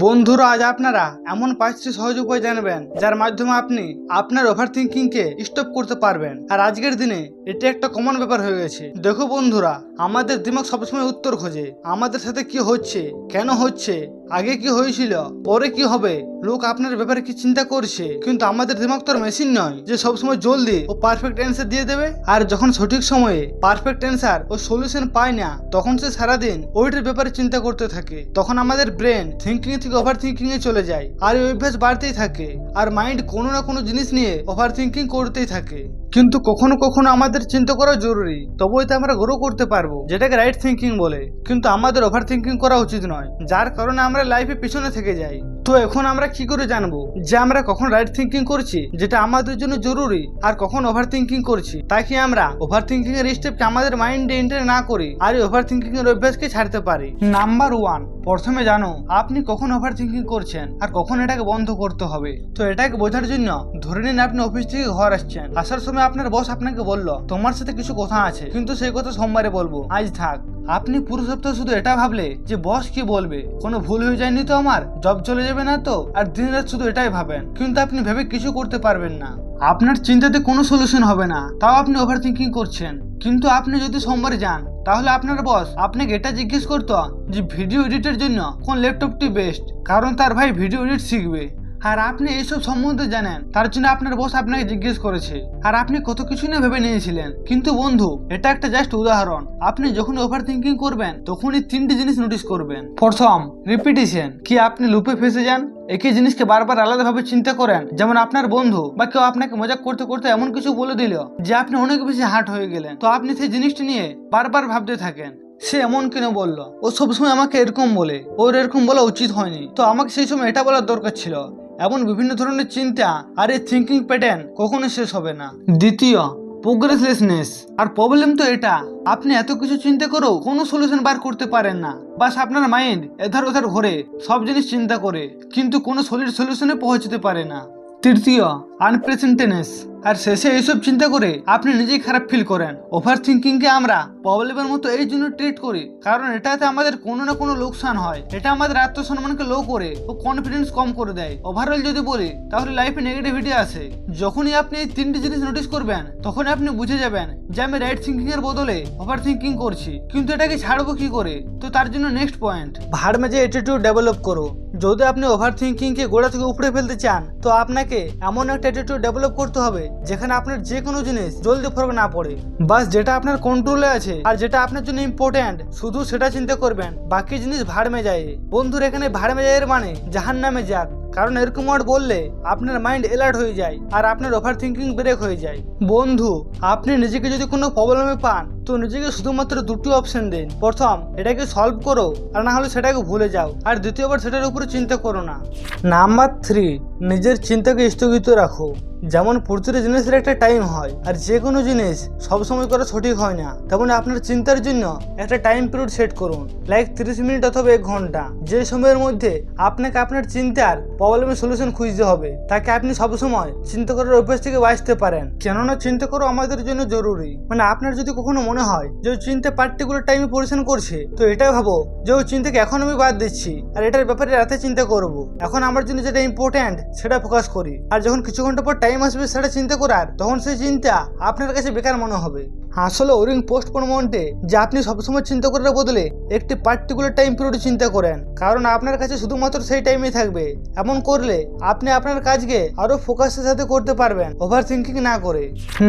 বন্ধুরা, আজ আপনারা এমন পাঁচটি সহজ উপায় জানবেন, যার মাধ্যমে আপনি আপনার ওভার থিঙ্কিংকে স্টপ করতে পারবেন। আর আজকের দিনে এটা একটা কমন ব্যাপার হয়ে গেছে। দেখো বন্ধুরা, আমাদের দিমাগ সবসময় উত্তর খোঁজে। আমাদের সাথে কি হচ্ছে, কেন হচ্ছে আগে কি হয়েছিল? পরে কি হবে? লোক আপনার ব্যাপারে কি চিন্তা করছে? কিন্তু আমাদের দিমাগ তো মেশিন নয় যে সবসময় জলদি ও পারফেক্ট অ্যান্সার দিয়ে দেবে। আর যখন সঠিক সময়ে পারফেক্ট অ্যান্সার ও সলিউশন পায় না, তখন সে সারাদিন ওইটার ব্যাপারে চিন্তা করতে থাকে। তখন আমাদের ব্রেন থিঙ্কিং থেকে ওভার থিঙ্কিং এ চলে যায়। আর এই অভ্যাস বাড়তেই থাকে। আর মাইন্ড কোনো না কোনো জিনিস নিয়ে ওভার থিঙ্কিং করতেই থাকে। কিন্তু কখনো কখনো আমাদের চিন্তা করা জরুরি তবুই তো আমরা গ্রো করতে পারব। যেটাকে রাইট থিঙ্কিং বলে। কিন্তু আমাদের ওভার থিঙ্কিং করা উচিত নয়, যার কারণে আমরা লাইফে পিছনে থেকে যাই। তো এখন আমরা কি করে জানব যে আমরা কখন রাইট থিঙ্কিং করছি, যেটা আমাদের জন্য জরুরি, আর কখন ওভার থিঙ্কিং করছি? তাই আমরা ওভার থিঙ্কিং এর স্টেপকে আমাদের মাইন্ডে এন্টার না করি, আর ওভার থিঙ্কিং এর অভ্যাসকে ছাড়তে পারি? নাম্বার ওয়ান প্রথমে জানো, আপনি কখন ওভার থিঙ্কিং করছেন, আর কখন এটাকে বন্ধ করতে হবে। তো এটাকে বোঝার জন্য ধরে নিন আপনি অফিস থেকে ঘর আসছেন। আসার সময় আপনার বস আপনাকে বলল, তোমার সাথে কিছু কথা আছে, কিন্তু সেই কথা সোমবারে বলব। আজ থাক। আপনি পুরো সপ্তাহ শুধু এটা ভাবলে যে বস কি বলবে? কোনো ভুল হয়ে যায়নি তো আমার? জব চলে যাবে না তো? আর দিন রাত শুধু এটাই ভাবেন। কিন্তু আপনি ভেবে কিছু করতে পারবেন না। আপনার চিন্তাতে কোনো সলিউশন হবে না। তাও আপনি ওভার থিঙ্কিং করছেন। কিন্তু আপনি যদি সোমবার যান, তাহলে আপনার বস আপনাকে এটা জিজ্ঞেস করতো যে, ভিডিও এডিটের জন্য কোন ল্যাপটপটি বেস্ট কারণ তার ভাই ভিডিও এডিট শিখবে। আর আপনি এইসব সম্বন্ধে জানেন। তার জন্য আপনার বস আপনাকে জিজ্ঞেস করেছে। আর আপনি কত কিছু না ভেবে নিয়েছিলেন। কিন্তু বন্ধু, এটা একটা জাস্ট উদাহরণ। আপনি যখন ওভার থিঙ্কিং করবেন, তখনই তিনটি জিনিস নোটিস করবেন। প্রথম রিপিটিশন কি আপনি লুপে ফেসে যান? একই জিনিসকে বারবার আলাদাভাবে চিন্তা করেন। যেমন আপনার বন্ধু বা কেউ আপনাকে মজাক করতে করতে এমন কিছু বলে দিল যে আপনি অনেক বেশি হার্ট হয়ে গেলেন। তো আপনি সেই জিনিসটি নিয়ে বারবার ভাবতে থাকেন। সে এমন কেন বলল? ও সবসময় আমাকে এরকম বলে। ওর এরকম বলা উচিত হয়নি। তো আমাকে সেই সময় এটা বলার দরকার ছিল। এমন বিভিন্ন ধরনের চিন্তা আর এই থিঙ্কিং প্যাটার্ন কখনো শেষ হবে না। দ্বিতীয় প্রোগ্রেসলেসনেস আর প্রবলেম তো এটা, আপনি এত কিছু চিন্তা করেও কোনো সলিউশন বার করতে পারেন না। বাস আপনার মাইন্ড এধার ওধার ঘরে, সব জিনিস চিন্তা করে, কিন্তু কোনো সলিড সলিউশনে পৌঁছতে পারে না। তৃতীয় আনপ্রেজেন্টেনেস আর শেষে এইসব চিন্তা করে আপনি নিজেই খারাপ ফিল করেন। ওভার থিঙ্কিংকে আমরা প্রবলেমের মতো এই জন্য ট্রিট করি, কারণ এটাতে আমাদের কোনো না কোনো লোকসান হয়। এটা আমাদের আত্মসম্মানকে লো করে ও কনফিডেন্স কম করে দেয়। ওভারঅল যদি বলি, তাহলে লাইফে নেগেটিভিটি আসে যখনই আপনি এই তিনটি জিনিস নোটিস করবেন তখন আপনি বুঝে যাবেন যে আমি রাইট থিঙ্কিং এর বদলে ওভার থিঙ্কিং করছি। কিন্তু এটাকে ছাড়বো কি করে? তো তার জন্য নেক্সট পয়েন্ট ভাড় মেজে অ্যাটিটিউড ডেভেলপ করো। যদি আপনি ওভার থিঙ্কিংকে গোড়া থেকে উপড়ে ফেলতে চান, তো আপনাকে এমন একটা অ্যাটিটিউড ডেভেলপ করতে হবে, যেখানে আপনার যে কোনো জিনিস জলদি ফরক না পড়ে। বাস যেটা আপনার কন্ট্রোলে আছে আর যেটা আপনার জন্য ইম্পর্ট্যান্ট শুধু সেটা চিন্তা করবেন, বাকি জিনিস ভাড় যায় বন্ধুর এখানে ভাড় মেজায়ের মানে জাহান নামে যাক, কারণ এরকম ওয়ার্ড বললে আপনার মাইন্ড অ্যালার্ট হয়ে যায় আর আপনার ওভার থিঙ্কিং ব্রেক হয়ে যায়। বন্ধু, আপনি নিজেকে যদি কোনো প্রবলেমে পান তো নিজেকে শুধুমাত্র দুটি অপশন দিন। প্রথম, এটাকে সলভ করো, আর না হলে সেটাকে ভুলে যাও। আর দ্বিতীয়বার সেটার উপরে চিন্তা করো না। নাম্বার থ্রি নিজের চিন্তাকে স্থগিত রাখো। যেমন প্রতিটা জিনিসের একটা টাইম হয়, আর যে কোনো জিনিস সবসময় করা সঠিক হয় না। তেমন আপনার চিন্তার জন্য একটা টাইম পিরিয়ড সেট করুন লাইক তিরিশ মিনিট অথবা এক ঘণ্টা। যে সময়ের মধ্যে আপনাকে আপনার চিন্তার প্রবলেমের সলিউশন খুঁজতে হবে, তাকে আপনি সবসময় চিন্তা করার অভ্যাস থেকে বাঁচতে পারেন। কেননা চিন্তা করো আমাদের জন্য জরুরি। মানে আপনার যদি কখনো মনে হয় যে ওই চিন্তা পার্টিকুলার টাইমে পরিশ্রম করছে। তো এটাই ভাবো যে ওই চিন্তাকে এখন আমি বাদ দিচ্ছি। আর এটার ব্যাপারে রাতে চিন্তা করব। এখন আমার জন্য যেটা ইম্পর্ট্যান্ট সেটা ফোকাস করি। আর যখন কিছু ঘণ্টা পর টাইম আসবে সেটা চিন্তা করার, তখন সেই চিন্তা আপনার কাছে বেকার মনে হবে। আসলে ওরিং পোস্টপোনমেন্টে যে আপনি সবসময় চিন্তা করার বদলে একটি পার্টিকুলার টাইম পিরিয়ড চিন্তা করেন। কারণ আপনার কাছে শুধুমাত্র সেই টাইমে থাকবে। এমন করলে আপনি আপনার কাজকে আরও ফোকাসের সাথে করতে পারবেন ওভার থিঙ্কিং না করে।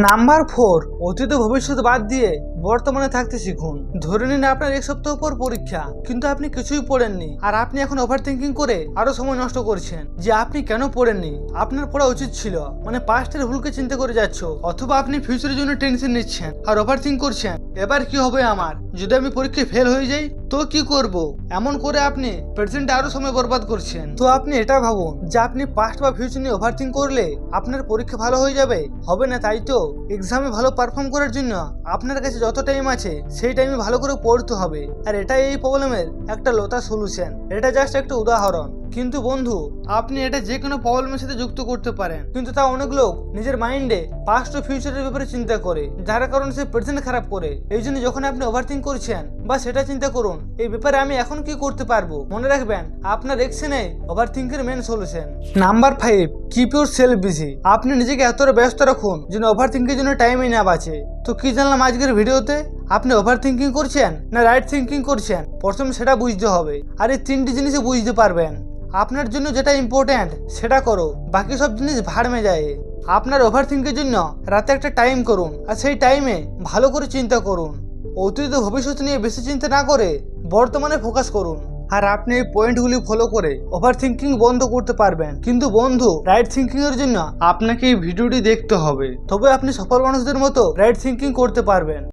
নাম্বার ফোর অতীত ভবিষ্যৎ বাদ দিয়ে বর্তমানে থাকতে শিখুন। ধরে নিন আপনার এক সপ্তাহ পর পরীক্ষা, কিন্তু আপনি কিছুই পড়েননি, আর আপনি এখন ওভার থিঙ্কিং করে আরও সময় নষ্ট করছেন, যে আপনি কেন পড়েননি? আপনার পড়া উচিত ছিল মানে পাস্টের ভুলকে চিন্তা করে যাচ্ছ, অথবা আপনি ফিউচারের জন্য টেনশন নিচ্ছেন। আর ওভার থিঙ্ক করছেন, এবার কি হবে আমার? যদি আমি পরীক্ষায় ফেল হয়ে যাই, তো কি করব? এমন করে আপনি প্রেজেন্টে আরও সময় বরবাদ করছেন। তো আপনি এটা ভাবুন, যে আপনি পাস্ট বা ফিউচার নিয়ে ওভার থিঙ্ক করলে আপনার পরীক্ষা ভালো হয়ে যাবে? হবে না তাই তো? এক্সামে ভালো পারফর্ম করার জন্য আপনার কাছে যত টাইম আছে, সেই টাইমে ভালো করে পড়তে হবে। আর এটাই এই প্রবলেমের একটা লতা সলিউশন এটা জাস্ট একটা উদাহরণ। কিন্তু বন্ধু, আপনি এটা যে কোনো প্রবলেমের সাথে যুক্ত করতে পারেন। কিন্তু তা অনেক লোক নিজের মাইন্ডে পাস্ট ও ফিউচারের ব্যাপারে চিন্তা করে, যার কারণে সে প্রেজেন্ট খারাপ করে। এই জন্য যখন আপনি ওভারথিং করছেন বা সেটা চিন্তা করুন, এই ব্যাপারে আমি এখন কি করতে পারব? মনে রাখবেন, আপনার এক্সেনে over থিঙ্কের main solution number five keep yourself busy আপনি নিজেকে এতটা ব্যস্ত রাখুন যেন ওভার জন্য টাইমই না বাঁচে। তো কি জানলাম আজকের ভিডিওতে? আপনি ওভার থিঙ্কিং করছেন না রাইট থিঙ্কিং করছেন? প্রথমে সেটা বুঝতে হবে। আর এই তিনটি জিনিসই বুঝতে পারবেন। আপনার জন্য যেটা ইম্পর্ট্যান্ট সেটা করো। বাকি সব জিনিস ভাড়মে যায়। আপনার ওভার থিঙ্কের জন্য রাতে একটা টাইম করুন, আর সেই টাইমে ভালো করে চিন্তা করুন। অতীত ভবিষ্যৎ নিয়ে বেশি চিন্তা না করে বর্তমানে ফোকাস করুন। আর আপনি এই পয়েন্টগুলি ফলো করে ওভার থিঙ্কিং বন্ধ করতে পারবেন। কিন্তু বন্ধু রাইট থিঙ্কিং এর জন্য আপনাকে এই ভিডিওটি দেখতে হবে। তবে আপনি সফল মানুষদের মতো রাইট থিঙ্কিং করতে পারবেন।